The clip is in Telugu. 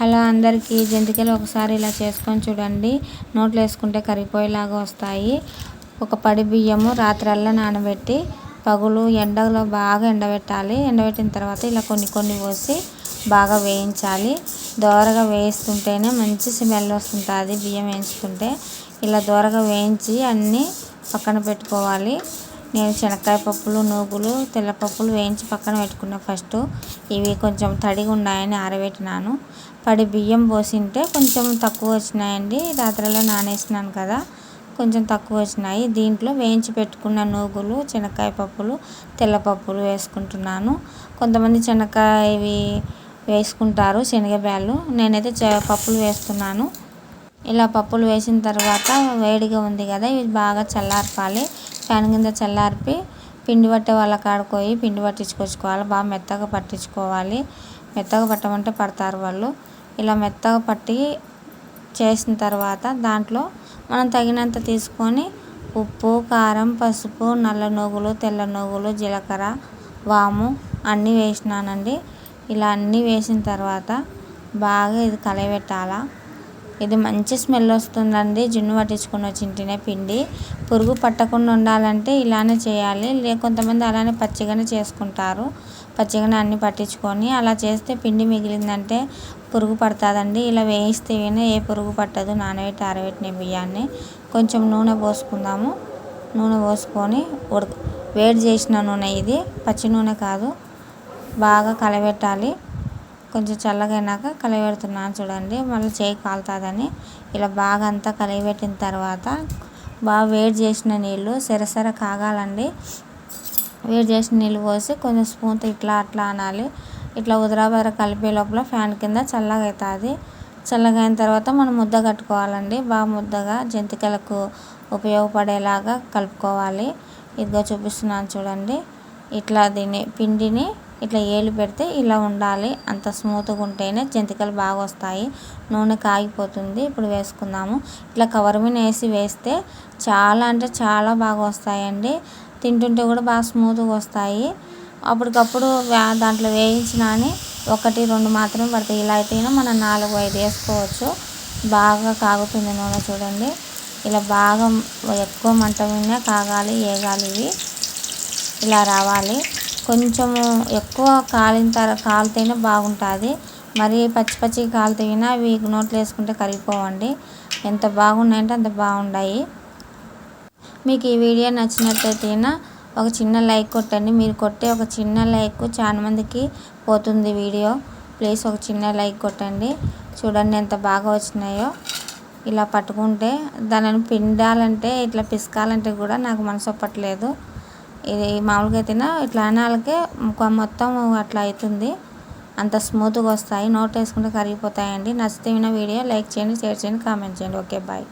హలో అందరికీ జంతికలు ఒకసారి ఇలా చేసుకొని చూడండి. నోట్లో వేసుకుంటే కరిగిపోయేలాగా వస్తాయి. ఒక పడి బియ్యము రాత్రల్లా నానబెట్టి పగులు ఎండలో బాగా ఎండబెట్టాలి. ఎండబెట్టిన తర్వాత ఇలా కొన్ని కొన్ని పోసి బాగా వేయించాలి. దోరగా వేయిస్తుంటేనే మంచి స్మెల్ వస్తుంటుంది బియ్యం వేయించుకుంటే. ఇలా దోరగా వేయించి అన్నీ పక్కన పెట్టుకోవాలి. నేను శనక్కాయ పప్పులు నూగులు తెల్లపప్పులు వేయించి పక్కన పెట్టుకున్నా ఫస్ట్. ఇవి కొంచెం తడిగా ఉన్నాయని ఆరబెట్టినాను. పడి బియ్యం పోసింటే కొంచెం తక్కువ వచ్చినాయండి. రాత్రిలో నానేసినాను కదా కొంచెం తక్కువ వచ్చినాయి. దీంట్లో వేయించి పెట్టుకున్న నూగులు శనక్కాయ పప్పులు తెల్లపప్పులు వేసుకుంటున్నాను. కొంతమంది శనక్కాయ ఇవి వేసుకుంటారు శనగబ్యాళ్ళు. నేనైతే పప్పులు వేస్తున్నాను. ఇలా పప్పులు వేసిన తర్వాత వేడిగా ఉంది కదా ఇవి బాగా చల్లార్పాలి. ఫ్యాన్ కింద చల్లార్పి పిండి పట్టే వాళ్ళ కాడికి పోయి పిండి పట్టించుకొచ్చుకోవాలి. బాగా మెత్తగా పట్టించుకోవాలి. మెత్తగా పట్టమంటే పడతారు వాళ్ళు. ఇలా మెత్తగా పట్టి చేసిన తర్వాత దాంట్లో మనం తగినంత తీసుకొని ఉప్పు కారం పసుపు నల్ల నువ్వులు తెల్ల నువ్వులు జీలకర్ర వాము అన్నీ వేసినానండి. ఇలా అన్నీ వేసిన తర్వాత బాగా ఇది కలయబెట్టాలా. ఇది మంచి స్మెల్ వస్తుందండి. జున్ను పట్టించుకుని వచ్చింటేనే పిండి. పురుగు పట్టకుండా ఉండాలంటే ఇలానే చేయాలి. లే కొంతమంది అలానే పచ్చిగానే చేసుకుంటారు. పచ్చిగానే అన్ని పట్టించుకొని అలా చేస్తే పిండి మిగిలిందంటే పురుగు పడుతుందండి. ఇలా వేయిస్తే ఏ పురుగు పట్టదు. నానబెట్టి ఆరబెట్టిన బియ్యాన్ని కొంచెం నూనె పోసుకుందాము. నూనె పోసుకొని ఉడక వేడి చేసిన నూనె ఇది. పచ్చి నూనె కాదు. బాగా కలబెట్టాలి. కొంచెం చల్లగా అయినాక కలిపెడుతున్నాను చూడండి. మళ్ళీ చేయి కాలుతుందని. ఇలా బాగా అంతా కలిపెట్టిన తర్వాత బాగా వేడి చేసిన నీళ్ళు సరసర కాగాలండి. వేడి చేసిన నీళ్ళు పోసి కొంచెం స్పూన్తో ఇట్లా అట్లా అనాలి. ఇట్లా ఉదరాబర కలిపే లోపల ఫ్యాన్ కింద చల్లగా అవుతుంది చల్లగా అయిన తర్వాత మనం ముద్ద కట్టుకోవాలండి. బాగా ముద్దగా జంతికలకు ఉపయోగపడేలాగా కలుపుకోవాలి. ఇదిగో చూపిస్తున్నాను చూడండి. ఇట్లా దీన్ని పిండిని ఇట్లా ఏలు పెడితే ఇలా ఉండాలి. అంత స్మూత్గా ఉంటేనే జంతికలు బాగా వస్తాయి. నూనె కాగిపోతుంది. ఇప్పుడు వేసుకుందాము. ఇట్లా కవర్ మీద వేసి వేస్తే చాలా అంటే చాలా బాగా వస్తాయండి. తింటుంటే కూడా బాగా స్మూత్గా వస్తాయి. అప్పటికప్పుడు దాంట్లో వేయించిన అని ఒకటి రెండు మాత్రమే పడతాయి. ఇలా అయితేనే మనం నాలుగు ఐదు వేసుకోవచ్చు. బాగా కాగుతుంది నూనె చూడండి. ఇలా బాగా ఎక్కువ మంట మీద కాగాలి వేగాలి ఇవి. ఇలా రావాలి. కొంచెము ఎక్కువ కాలిన తర్వాత కాలితేనే బాగుంటుంది. మరి పచ్చి పచ్చి కాలితేనా అవి నోట్లో వేసుకుంటే కరిగిపోవండి. ఎంత బాగున్నాయంటే అంత బాగున్నాయి మీకు ఈ వీడియో నచ్చినట్లయితే ఒక చిన్న లైక్ కొట్టండి. మీరు కొట్టే ఒక చిన్న లైక్ చాలా మందికి పోతుంది వీడియో. ప్లీజ్ ఒక చిన్న లైక్ కొట్టండి. చూడండి ఎంత బాగా వచ్చినాయో. ఇలా పట్టుకుంటే దానిని పిండాలంటే ఇట్లా పిసకాలంటే కూడా నాకు మనసు ఒప్పట్లేదు. ఇది మామూలుగా అయితేనే ఇట్లా అనాలకే మొత్తం అట్లా అవుతుంది అంత స్మూత్గా వస్తాయి. నోట్ వేసుకుంటే కరిగిపోతాయండి. నచ్చితే వీడియో లైక్ చేయండి షేర్ చేయండి కామెంట్ చేయండి. Okay bye.